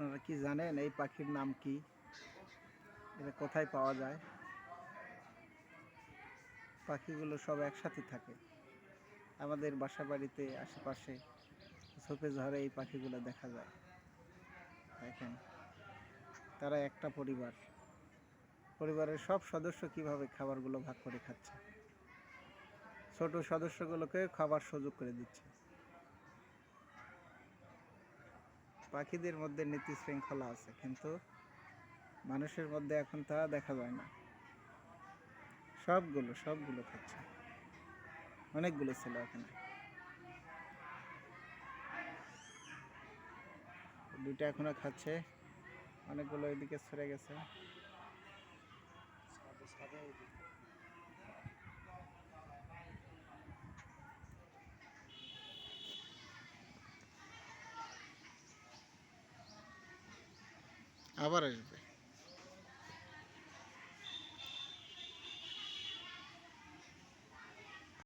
আপনারা কি জানেন এই পাখির নাম কি? এটা কোথায় পাওয়া যায়? পাখিগুলো সব একসাথে থাকে। আমাদের বাসা বাড়িতে আশেপাশে ঝোপে ঝড়ে এই পাখিগুলো দেখা যায়। দেখেন, তারা একটা পরিবার। পরিবারের সব সদস্য কীভাবে খাবারগুলো ভাগ করে খাচ্ছে? ছোট সদস্যগুলোকে খাবার সুযোগ করে দিচ্ছে। পাখিদের মধ্যে নীতি শৃঙ্খলা আছে, কিন্তু মানুষের মধ্যে এখন তা দেখা যায় না। সবগুলো সবগুলো খাচ্ছে। অনেকগুলো ছিল এখানে। দুইটা এখনও খাচ্ছে। অনেকগুলো এদিকে সরে গেছে। আবার আসবে